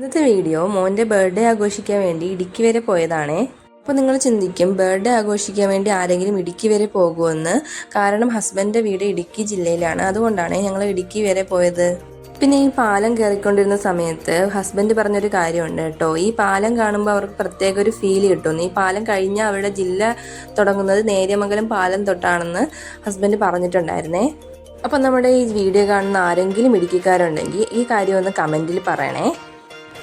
ഇന്നത്തെ വീഡിയോ മോന്റെ ബർത്ത്ഡേ ആഘോഷിക്കാൻ വേണ്ടി ഇടുക്കി വരെ പോയതാണേ. അപ്പോൾ നിങ്ങൾ ചിന്തിക്കും ബർത്ത്ഡേ ആഘോഷിക്കാൻ വേണ്ടി ആരെങ്കിലും ഇടുക്കി വരെ പോകുമെന്ന്. കാരണം ഹസ്ബൻഡിന്റെ വീട് ഇടുക്കി ജില്ലയിലാണ്. അതുകൊണ്ടാണ് ഞങ്ങൾ ഇടുക്കി വരെ പോയത്. പിന്നെ ഈ പാലം കയറിക്കൊണ്ടിരുന്ന സമയത്ത് ഹസ്ബൻഡ് പറഞ്ഞൊരു കാര്യമുണ്ട് കേട്ടോ. ഈ പാലം കാണുമ്പോൾ അവർക്ക് പ്രത്യേക ഒരു ഫീൽ കിട്ടുന്നു ഈ പാലം കഴിഞ്ഞാൽ അവരുടെ ജില്ല തുടങ്ങുന്നത് നേര്യമംഗലം പാലം തൊട്ടാണെന്ന് ഹസ്ബൻഡ് പറഞ്ഞിട്ടുണ്ടായിരുന്നേ. അപ്പം നമ്മുടെ ഈ വീഡിയോ കാണുന്ന ആരെങ്കിലും ഇടുക്കിക്കാരുണ്ടെങ്കിൽ ഈ കാര്യം ഒന്ന് കമന്റിൽ പറയണേ.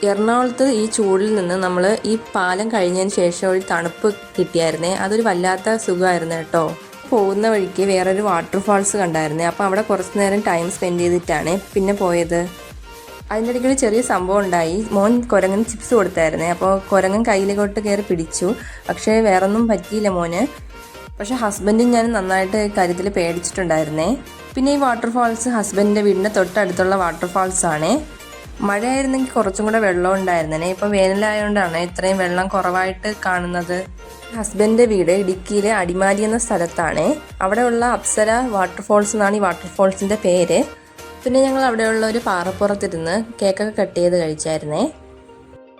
എറണാകുളത്ത് ഈ ചൂടിൽ നിന്ന് നമ്മൾ ഈ പാലം കഴിഞ്ഞതിന് ശേഷം ഒരു തണുപ്പ് കിട്ടിയായിരുന്നേ. അതൊരു വല്ലാത്ത സുഖമായിരുന്നു കേട്ടോ. പോകുന്ന വഴിക്ക് വേറൊരു വാട്ടർഫാൾസ് കണ്ടായിരുന്നേ. അപ്പോൾ അവിടെ കുറച്ച് നേരം ടൈം സ്പെൻഡ് ചെയ്തിട്ടാണ് പിന്നെ പോയത്. അതിന്റെ ഇടയ്ക്ക് ഒരു ചെറിയ സംഭവം ഉണ്ടായി. മോൻ കുരങ്ങൻ ചിപ്സ് കൊടുത്തായിരുന്നേ. അപ്പോൾ കുരങ്ങൻ കയ്യിലേക്കോട്ട് കയറി പിടിച്ചു. പക്ഷേ വേറൊന്നും പറ്റിയില്ല മോന്. പക്ഷെ ഹസ്ബൻഡും ഞാൻ നന്നായിട്ട് കാര്യത്തിൽ പേടിച്ചിട്ടുണ്ടായിരുന്നേ. പിന്നെ ഈ വാട്ടർഫാൾസ് ഹസ്ബൻഡിന്റെ വീടിന്റെ തൊട്ടടുത്തുള്ള വാട്ടർഫാൾസ് ആണേ. മഴയായിരുന്നെങ്കിൽ കുറച്ചും കൂടെ വെള്ളം ഉണ്ടായിരുന്നേ. ഇപ്പം വേനലായതുകൊണ്ടാണ് ഇത്രയും വെള്ളം കുറവായിട്ട് കാണുന്നത്. ഹസ്ബൻഡിന്റെ വീട് ഇടുക്കിയിലെ അടിമാലി എന്ന സ്ഥലത്താണ്. അവിടെയുള്ള അപ്സര വാട്ടർഫോൾസ് എന്നാണ് ഈ വാട്ടർഫോൾസിന്റെ പേര്. പിന്നെ ഞങ്ങൾ അവിടെയുള്ള ഒരു പാറപ്പുറത്തിരുന്ന് കേക്കൊക്കെ കട്ട് ചെയ്ത് കഴിച്ചായിരുന്നേ.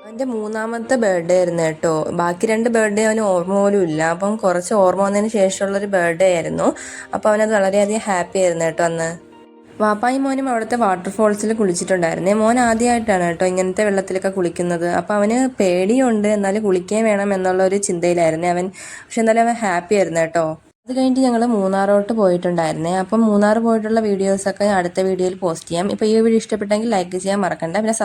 അവന്റെ മൂന്നാമത്തെ ബർത്ത്ഡേ ആയിരുന്നു കേട്ടോ. ബാക്കി രണ്ട് ബർത്ത്ഡേ അവന് ഓർമ്മ പോലും ഇല്ല. അപ്പം കുറച്ച് ഓർമ്മ വന്നതിന് ശേഷമുള്ളൊരു ബർത്ത്ഡേ ആയിരുന്നു. അപ്പോൾ അവനത് വളരെയധികം ഹാപ്പി ആയിരുന്നു കേട്ടോ അന്ന്. വാപ്പായും മോനും അവിടുത്തെ വാട്ടർഫോൾസിൽ കുളിച്ചിട്ടുണ്ടായിരുന്നേ. മോൻ ആദ്യമായിട്ടാണ് കേട്ടോ ഇങ്ങനത്തെ വെള്ളത്തിലൊക്കെ കുളിക്കുന്നത്. അപ്പോൾ അവന് പേടിയുണ്ട് എന്നാലും കുളിക്കാൻ വേണം എന്നുള്ള ഒരു ചിന്തയിലായിരുന്നേ അവൻ. പക്ഷെ എന്നാലും അവൻ ഹാപ്പി ആയിരുന്നു കേട്ടോ. അത് കഴിഞ്ഞിട്ട് ഞങ്ങൾ മൂന്നാറോട്ട് പോയിട്ടുണ്ടായിരുന്നേ. അപ്പം മൂന്നാർ പോയിട്ടുള്ള വീഡിയോസൊക്കെ അടുത്ത വീഡിയോയിൽ പോസ്റ്റ് ചെയ്യാം. ഇപ്പോൾ ഈ വീഡിയോ ഇഷ്ടപ്പെട്ടെങ്കിൽ ലൈക്ക് ചെയ്യാൻ മറക്കണ്ട. പിന്നെ